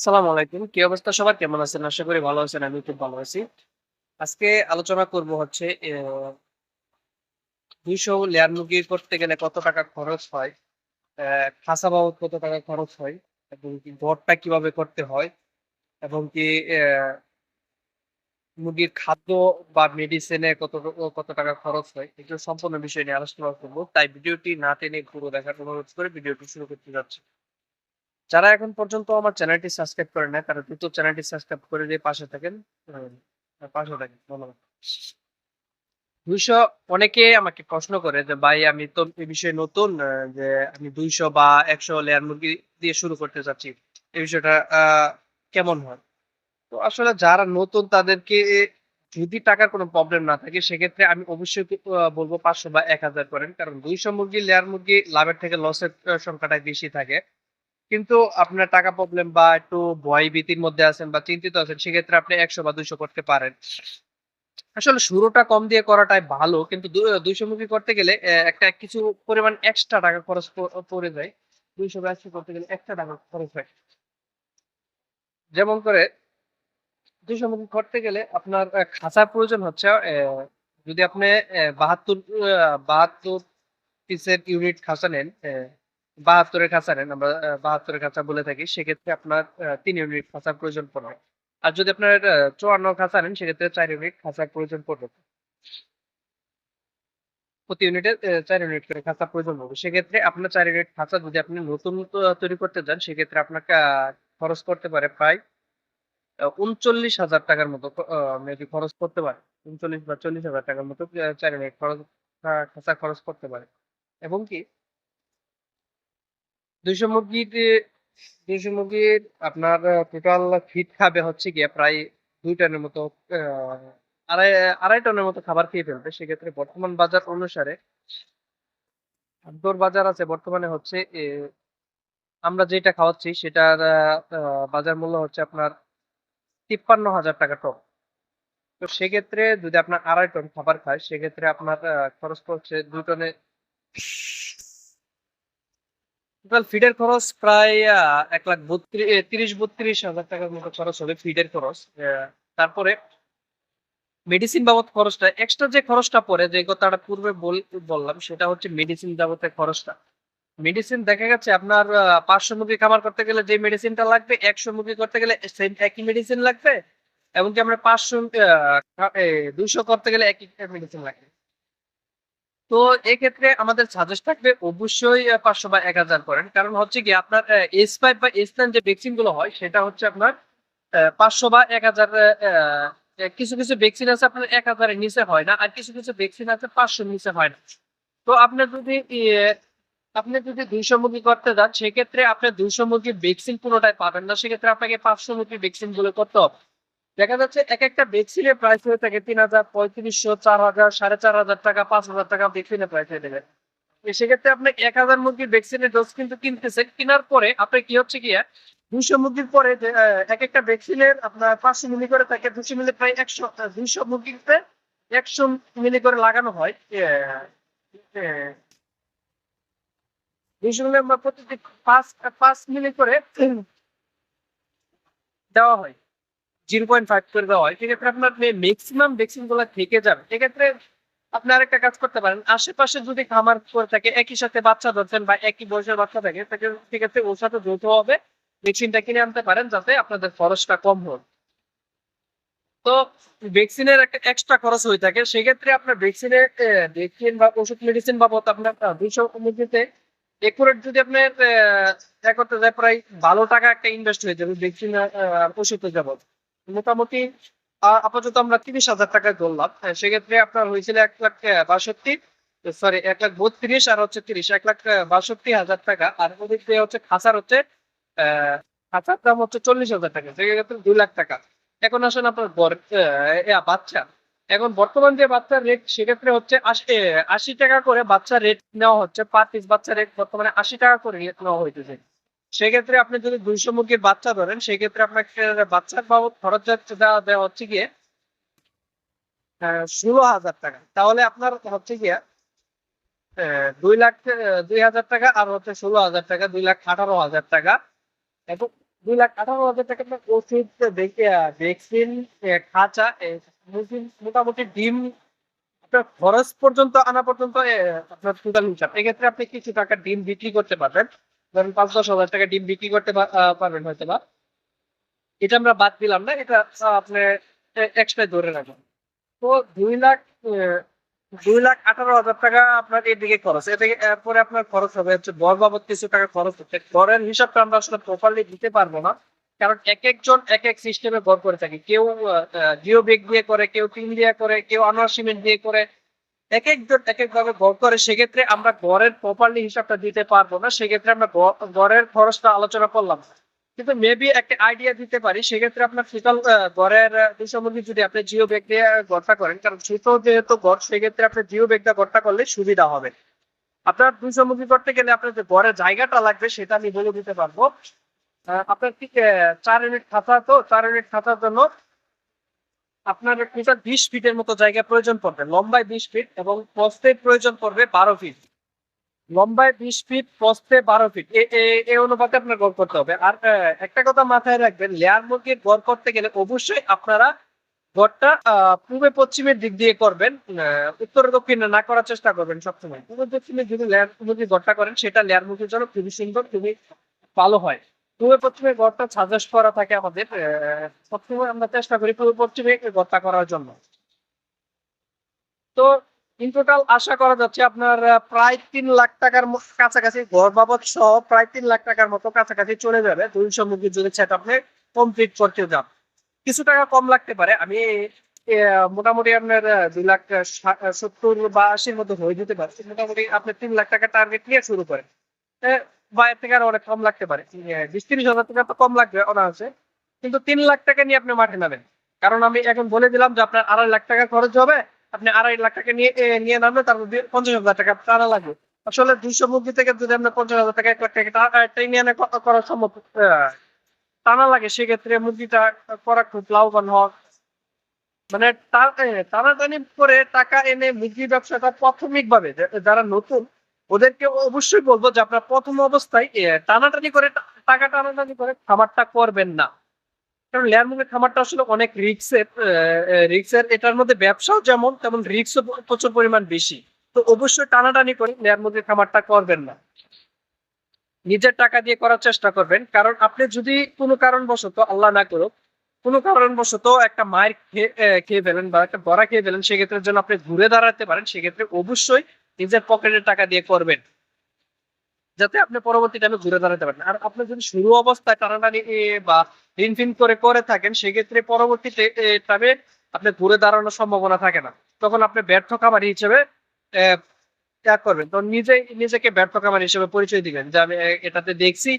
সালাম আলাইকুম। কি অবস্থা সবার? কেমন আছেন? আশা করি ভালো আছেন আমি খুব ভালো আছি। আজকে আলোচনা করব হচ্ছে দুইশো লেয়ার মুরগি করতে গেলে কত টাকা খরচ হয়? খাসা বাবদ কত টাকা খরচ হয়? এবং কি ঘরটা কীভাবে করতে হয়? এবং কি মুরগির খাদ্য বা মেডিসিনে কত কত টাকা খরচ হয়? এগুলো সম্পূর্ণ বিষয় নিয়ে আলোচনা করব। তাই ভিডিওটি না টেনে পুরো দেখার অনুরোধ করে ভিডিওটি শুরু করতে যাচ্ছি। যারা এখন পর্যন্ত আমার চ্যানেলটি সাবস্ক্রাইব করে না তারা দ্রুত চ্যানেলটি সাবস্ক্রাইব করে দিয়ে পাশে থাকেন। পাশে থাকেন, ধন্যবাদ। দুইশো অনেকে আমাকে প্রশ্ন করে যে, ভাই, আমি তো এই বিষয়ে নতুন যে আমি দুইশো বা একশো লেয়ার মুরগি দিয়ে শুরু করতে চাচ্ছি এই বিষয়টা কেমন হয়? তো আসলে যারা নতুন, তাদেরকে যদি টাকার কোনো প্রবলেম না থাকে, সেক্ষেত্রে আমি অবশ্যই বলব পাঁচশো বা এক হাজার করেন। কারণ দুইশো মুরগি লেয়ার মুরগি লাভের থেকে লসের সংখ্যাটাই বেশি থাকে। কিন্তু আপনার টাকা প্রবলেম বা একটু ভয় ভীতির মধ্যে আছেন বা চিন্তিত আছেন, সেক্ষেত্রে আপনি একশো বা দুইশো করতে পারেন। আসলে শুরুটা কম দিয়ে করাটাই ভালো, কিন্তু দুইশো মুখী করতে গেলে একটা কিছু পরিমাণ এক্সট্রা টাকা খরচ পড়ে যায়। দুইশো বা করতে গেলে একটা টাকা খরচ হয়। যেমন করে দুইশো মুখী করতে গেলে আপনার খাঁচার প্রয়োজন হচ্ছে যদি আপনি বাহাত্তর বাহাত্তর পিসের ইউনিট খাঁচা নেন বাহাত্তরের খাঁচা নেন আমরা বাহাত্তরের খাঁচা বলে থাকি সেক্ষেত্রে আপনার তিন ইউনিট খাঁচার প্রয়োজন পড়বে। আর যদি আপনার চুয়ান্ন খাঁচা নেন সেক্ষেত্রে চার ইউনিট খাঁচার প্রয়োজন পড়বে। প্রতি ইউনিটে চার ইউনিট করে খাঁচা প্রয়োজন হবে। সেক্ষেত্রে আপনার চার ইউনিট খাঁচা যদি আপনি নতুন তৈরি করতে যান সেক্ষেত্রে আপনাকে আহ, খরচ করতে পারে প্রায় উনচল্লিশ হাজার টাকার মতো মেবি খরচ করতে পারে। উনচল্লিশ বা চল্লিশ হাজার টাকার মতো চার ইউনিট খরচ খাঁচা খরচ করতে পারে। এবং কি দুইশো মুরগির দুইশো মুরগির আপনার টোটাল ফিট খাবে হচ্ছে গিয়ে প্রায় দুই টনের মতো আড়াই আড়াই টনের মতো খাবার খেয়ে ফেলবে। সেক্ষেত্রে বর্তমান বাজার অনুসারে খাদ্যর বাজার আছে, বর্তমানে হচ্ছে আমরা যেটা খাওয়াচ্ছি সেটার বাজার মূল্য হচ্ছে আপনার তিপ্পান্ন হাজার টাকা টন। তো সেক্ষেত্রে যদি আপনার আড়াই টন খাবার খায়, সেক্ষেত্রে আপনার খরচ পড়ছে দুই টনে টোটাল ফিডের খরচ প্রায় এক লাখ তিরিশ, বত্রিশ হাজার টাকার মতো খরচ হবে ফিডের খরচ তারপরে মেডিসিন বাবদ খরচটা এক্সট্রা যে খরচটা পড়ে, যে কথাটা পূর্বে বললাম, সেটা হচ্ছে মেডিসিন বাবদের খরচটা। মেডিসিন দেখা গেছে আপনার পাঁচশো মুরগি খামার করতে গেলে যে মেডিসিনটা লাগবে, একশো মুরগি করতে গেলে সেম একই মেডিসিন লাগবে এবং কি আমরা পাঁচশো দুইশো করতে গেলে একই মেডিসিন লাগবে। তো এক্ষেত্রে আমাদের সাজেস্ট থাকবে অবশ্যই পাঁচশো বা এক হাজার করেন। কারণ হচ্ছে কি আপনার এস ফাইভ বা এস নাইন যে ভ্যাকসিনগুলো হয়, সেটা হচ্ছে আপনার পাঁচশো বা এক হাজার কিছু কিছু ভ্যাকসিন আছে আপনার এক হাজারের নিচে হয় না, আর কিছু কিছু ভ্যাকসিন আছে পাঁচশোর নিচে হয় না। তো আপনি যদি আপনি যদি দুইশো মুরগি করতে যান, সেক্ষেত্রে আপনি দুইশো মুরগি ভ্যাকসিন পুরোটাই পাবেন না। সেক্ষেত্রে আপনাকে পাঁচশো মুরগি ভ্যাকসিনগুলো করতে হবে। দেখা যাচ্ছে এক একটা ভ্যাকসিনের প্রাইস হয়ে থাকে তিন হাজার, পঁয়ত্রিশশো, চার হাজার, সাড়ে চার হাজার টাকা, পাঁচ হাজার টাকা ভ্যাকসিনের প্রাইস হয়ে তো সেক্ষেত্রে আপনি এক হাজার মুরগির ভ্যাকসিনের ডোজ কিন্তু কিনতেছেন। কেনার পরে আপনি কি হচ্ছে কি দুইশো মুরগির পরে এক একটা ভ্যাকসিনের আপনার পাঁচশো মিলি করে থাকে দুশো মিলি প্রায় একশো দুইশো মুরগিতে একশো মিলি করে লাগানো হয়। দুইশো মিলি আমরা প্রতিটি পাঁচ পাঁচ মিলি করে দেওয়া হয়। জিরো পয়েন্ট ফাইভ করে দেওয়া হয়, সেক্ষেত্রে আপনার ম্যাক্সিমাম থেকে যাবে, সেক্ষেত্রে আপনি আরেকটা কাজ করতে পারেন, আশেপাশে যদি খামার করে থাকে, একই সাথে বাচ্চা ধরছেন বা একই বয়সের বাচ্চা থাকে সেক্ষেত্রে ওর সাথে যৌথ হবে ভ্যাকসিনটা কিনে আনতে পারেন, যাতে আপনাদের খরচটা কম হোক তো ভ্যাকসিনের একটা এক্সট্রা খরচ হয়ে থাকে, সেক্ষেত্রে আপনার ভ্যাকসিনের ভ্যাকসিন বা ওষুধ মেডিসিন বাবদ আপনার দুইশো মুরগিতে একুরেট যদি আপনার করতে যায়, প্রায় ভালো টাকা একটা ইনভেস্ট হয়ে যাবে ভ্যাকসিন ওষুধের যাবত মোটামুটি আপাতত আমরা তিরিশ হাজার টাকা ধরলাম। হ্যাঁ, সেক্ষেত্রে আপনার হয়েছিল এক লাখ বাষট্টি সরি এক লাখ বত্রিশ আর হচ্ছে তিরিশ এক লাখ বাষট্টি হাজার টাকা। আর হচ্ছে খাঁচার হচ্ছে খাঁচার দাম হচ্ছে চল্লিশ হাজার টাকা সেক্ষেত্রে দুই লাখ টাকা। এখন আসেন আপনার বাচ্চা। এখন বর্তমান যে বাচ্চার রেট সেক্ষেত্রে হচ্ছে আশি আশি টাকা করে বাচ্চার রেট নেওয়া হচ্ছে পার পিস বাচ্চার রেট বর্তমানে আশি টাকা করে রেট নেওয়া হইতেছে। সেক্ষেত্রে আপনি যদি দুইশো মুরগির বাচ্চা ধরেন, সেক্ষেত্রে আপনাকে বাচ্চার বাবদ খরচ যাচ্ছে দেওয়া হচ্ছে গিয়ে ষোলো হাজার টাকা। তাহলে আপনার হচ্ছে গিয়ে দুই লাখ দুই হাজার টাকা আর হচ্ছে ষোলো হাজার টাকা, দুই লাখ আঠারো হাজার টাকা। এবং দুই লাখ আঠারো হাজার টাকা আপনার ওষুধ, দেখে, ভ্যাকসিন খাঁচা মোটামুটি ডিম আপনার খরচ পর্যন্ত, আনা পর্যন্ত আপনার টোটাল হিসাব। এক্ষেত্রে আপনি কিছু টাকা ডিম বিক্রি করতে পারবেন। ধরেন পাঁচ, দশ হাজার টাকা ডিম বিক্রি করতে পারবেন হয়তো বা এটা আমরা বাদ দিলাম না, এটা আপনি এক্সট্রা ধরে রাখবেন তো দুই লাখ দুই লাখ আঠারো হাজার টাকা আপনার এদিকে খরচ। এদিকে এরপরে আপনার খরচ হবে হচ্ছে বর বাবদ কিছু টাকা খরচ হচ্ছে। গড়ের হিসাবটা আমরা আসলে প্রপারলি দিতে পারব না, কারণ এক একজন এক এক সিস্টেমে গড় করে থাকে। কেউ জিও বেগ দিয়ে করে, কেউ টিন দিয়ে করে, কেউ আনোয়ার সিমেন্ট দিয়ে করে এক একজন এক এক ভাবে গড় করে, সেক্ষেত্রে আমরা গড়ের প্রপারলি হিসাবটা দিতে পারব না। সেক্ষেত্রে আমরা গড়ের খরচটা আলোচনা করলাম। কিন্তু মেবি একটা আইডিয়া দিতে পারি। সেক্ষেত্রে আপনার টোটাল গড়ের দুশো যদি আপনি জিও বেগ দিয়ে গড়টা করেন, কারণ ছোট যেহেতু গড় সেক্ষেত্রে আপনি জিও বেগটা গড়টা করলে সুবিধা হবে। আপনার মুরগি করতে গেলে আপনার যে গড়ের জায়গাটা লাগবে, সেটা আমি বলে দিতে পারব। আপনার ঠিক চার ইউনিট খাতা তো, চার ইউনিট খাতার জন্য আপনার টোটাল বিশ ফিটের মতো জায়গা প্রয়োজন পড়বে। লম্বায় বিশ ফিট এবং প্রস্থের প্রয়োজন পড়বে বারো ফিট। লম্বায় বিশ ফিট, প্রস্থে বারো ফিট। এ অনুপাতে আপনার গড় করতে হবে। আর একটা কথা মাথায় রাখবেন, লেয়ার মুরগির গড় করতে গেলে অবশ্যই আপনারা গড়টা পূর্বে পশ্চিমের দিক দিয়ে করবেন উত্তর দক্ষিণে না করার চেষ্টা করবেন সবসময়। পূর্ব দক্ষিণে যদি লেয়ার মুরগি গড়টা করেন, সেটা লেয়ার মুরগির জন্য খুবই সুন্দর, খুবই ভালো হয়। পূর্ব পশ্চিমে গড়টা সাজেস্ট করা থাকে আমাদের সবসময় আমরা চেষ্টা করি পূর্ব পশ্চিমে গড়টা করার জন্য। তো ইন টোটাল আশা করা যাচ্ছে আপনার প্রায় তিন লাখ টাকার কাছাকাছি ঘর বাবদ সহ প্রায় তিন লাখ টাকার মতো কাছাকাছি চলে যাবে। দুইশো মুরগির যদি সেট আপনি কমপ্লিট করতে যান। কিছু টাকা কম লাগতে পারে। আমি মোটামুটি আপনার দুই লাখ সত্তর বা আশির মতো হয়ে যেতে পারে। মোটামুটি আপনি তিন লাখ টাকা টার্গেট নিয়ে শুরু করেন। অনেক কম লাগতে পারে। বিশ তিরিশ হাজার টাকা তো কম লাগবে অনায়াসে কিন্তু তিন লাখ টাকা নিয়ে আপনি মাঠে নামেন। কারণ আমি এখন বলে দিলাম যে আপনার আড়াই লাখ টাকা খরচ হবে, আপনি আড়াই লাখ টাকা নিয়ে নিয়ে নামলে তার মধ্যে পঞ্চাশ হাজার টাকা টানা লাগবে। আসলে দুইশো মুরগি থেকে যদি আপনার পঞ্চাশ হাজার টাকা, এক লাখ টাকা করা সম্ভব টানা লাগে। সেক্ষেত্রে মুরগিটা করা খুব লাভবান হওয়া। মানে টানাটানি করে টাকা এনে মুরগি ব্যবসাটা প্রাথমিক ভাবে যারা নতুন ওদেরকে অবশ্যই বলব যে আপনার প্রথম অবস্থায় টানাটানি করে, টাকা টানাটানি করে খামারটা করবেন না। কারণ লেয়ার মুরগির খামারটা আসলে অনেক রিক্সের রিক্সের এটার মধ্যে ব্যবসাও যেমন, তেমন রিক্সও প্রচুর পরিমাণ বেশি। তো অবশ্যই টানাটানি করে লেয়ার মুরগির খামারটা করবেন না। নিজের টাকা দিয়ে করার চেষ্টা করবেন। কারণ আপনি যদি কোনো কারণবশত, আল্লাহ না করুক, কোনো কারণবশত একটা মায়ের খেয়ে খেয়ে ফেলেন বা একটা বড়া খেয়ে ফেলেন, সেক্ষেত্রে যেন আপনি ঘুরে দাঁড়াতে পারেন, সেক্ষেত্রে অবশ্যই নিজের পকেটের টাকা দিয়ে করবেন। যাতে আপনি পরবর্তী টাইমে ঘুরে দাঁড়াতে পারেন। আর আপনি যদি শুরু অবস্থায় টানাটানি বা ঋণ ফিন করে করে থাকেন, সেক্ষেত্রে পরবর্তীতে টাইমে আপনি ঘুরে দাঁড়ানোর সম্ভাবনা থাকে না। তখন আপনি ব্যর্থ খামারি হিসেবে ত্যাগ করবেন। তো নিজেই, নিজেকে ব্যর্থ খামারি হিসেবে পরিচয় দিবেন যে আমি এটাতে দেখছি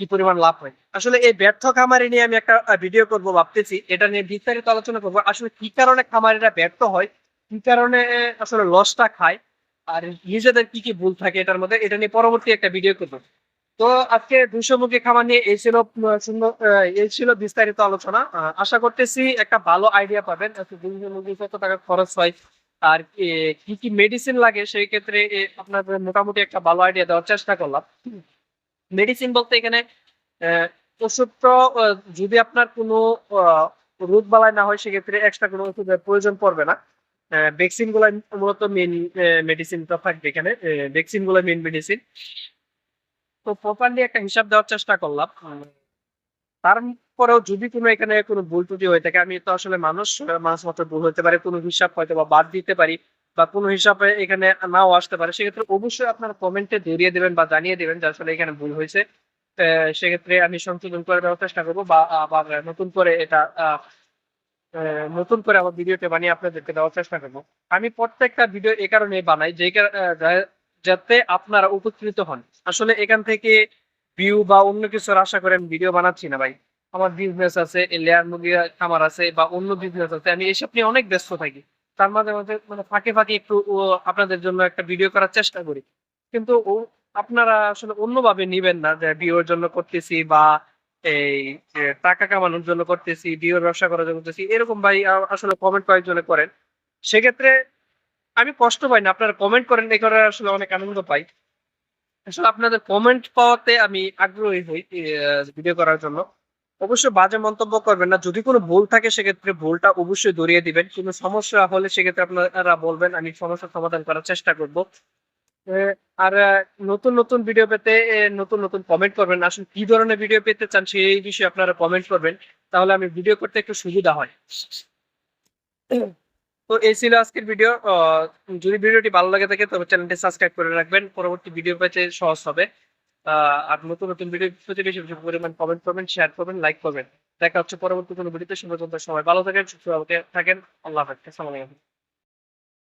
কি পরিমাণ লাভ হয়। আসলে এই ব্যর্থ খামারি নিয়ে আমি একটা ভিডিও করব, ভাবতেছি। এটা নিয়ে বিস্তারিত আলোচনা করব। আসলে কি কারণে খামারিরা ব্যর্থ হয়? কি কারণে আসলে লসটা খায়? আর নিজেদের কি কি ভুল থাকে এটার মধ্যে, এটা নিয়ে পরবর্তী একটা ভিডিও করব। তো আজকে দুইশো মুখী খামার নিয়ে এই ছিল এই ছিল বিস্তারিত আলোচনা। আশা করতেছি একটা ভালো আইডিয়া পাবেন দুইশো মুরগি কত টাকা খরচ হয়, আর কি কি মেডিসিন লাগে, সেই ক্ষেত্রে আপনাদের মোটামুটি একটা ভালো আইডিয়া দেওয়ার চেষ্টা করলাম। মেডিসিন বলতে এখানে ওষুধটা যদি আপনার কোনো রোগ বালাই না হয়, সেক্ষেত্রে এক্সট্রা কোনো ওষুধের প্রয়োজন পড়বে না। ভ্যাকসিনগুলো মূলত মেন মেডিসিনটা থাকবে এখানে। ভ্যাকসিনগুলো মেন মেডিসিন তো প্রপারলি একটা হিসাব দেওয়ার চেষ্টা করলাম। তারপরেও যদি কোনো এখানে কোনো ভুল ত্রুটি হয়ে থাকে, আমি তো আসলে মানুষ মানুষ মাত্র ভুল হতে পারে, কোনো হিসাব হয়তো বা বাদ দিতে পারি বা কোনো হিসাবে এখানে নাও আসতে পারে। সেক্ষেত্রে অবশ্যই আপনারা কমেন্টে ধরিয়ে দেবেন বা জানিয়ে দেবেন যে আসলে এখানে ভুল হয়েছে। সেক্ষেত্রে আমি সংশোধন করে দেওয়ার চেষ্টা করব বা আবার নতুন করে এটা নতুন করে আবার ভিডিওটা বানিয়ে আপনাদেরকে দেওয়ার চেষ্টা করব। আমি প্রত্যেকটা ভিডিও এই কারণে বানাই যে, যাতে আপনারা উপকৃত হন। আসলে এখান থেকে ভিউ বা অন্য কিছুর আশা করে আমি ভিডিও বানাচ্ছি না ভাই। আমার বিজনেস আছে লেয়ার মুরগি খামার আছে বা অন্য বিজনেস আছে, আমি এইসব নিয়ে অনেক ব্যস্ত থাকি। তার মাঝে মাঝে মানে ফাঁকে ফাঁকে একটু আপনাদের জন্য একটা ভিডিও করার চেষ্টা করি। কিন্তু আপনারা আসলে অন্যভাবে নিবেন না যে ভিউর জন্য করতেছি বা এই টাকা কামানোর জন্য করতেছি ভিউর ব্যবসা করার জন্য করতেছি, এরকম ভাই আসলে কমেন্ট কয়েকজনে করেন। সেক্ষেত্রে আমি কষ্ট পাই না, আপনারা কমেন্ট করেন এই করে আসলে অনেক আনন্দ পাই। আসলে আপনাদের কমেন্ট পাওয়াতে আমি আগ্রহী হই ভিডিও করার জন্য। অবশ্যই বাজে মন্তব্য করবেন না, যদি কোনো ভুল থাকে সেক্ষেত্রে ভুলটা অবশ্যই ধরিয়ে দিবেন। কোনো সমস্যা হলে সেক্ষেত্রে আপনারা বলবেন, আমি সমস্যার সমাধান করার চেষ্টা করব। আর নতুন নতুন ভিডিও পেতে নতুন নতুন কমেন্ট করবেন। আসলে কি ধরনের ভিডিও পেতে চান সেই বিষয়ে আপনারা কমেন্ট করবেন। তাহলে আমি ভিডিও করতে একটু সুবিধা হয়। তো এই ছিল আজকের ভিডিও যদি ভিডিওটি ভালো লাগে থাকে, তবে চ্যানেলটি সাবস্ক্রাইব করে রাখবেন। পরবর্তী ভিডিও পেতে সহজ হবে। আর নতুন নতুন ভিডিও পেতে বেশি বেশি পরিমাণ কমেন্ট করবেন শেয়ার করবেন লাইক করবেন। দেখা হচ্ছে পরবর্তী কোনো ভিডিওতে সে পর্যন্ত সবাই ভালো থাকেন, সুস্থ থাকেন। আল্লাহ হাফেজ। আসসালামু আলাইকুম।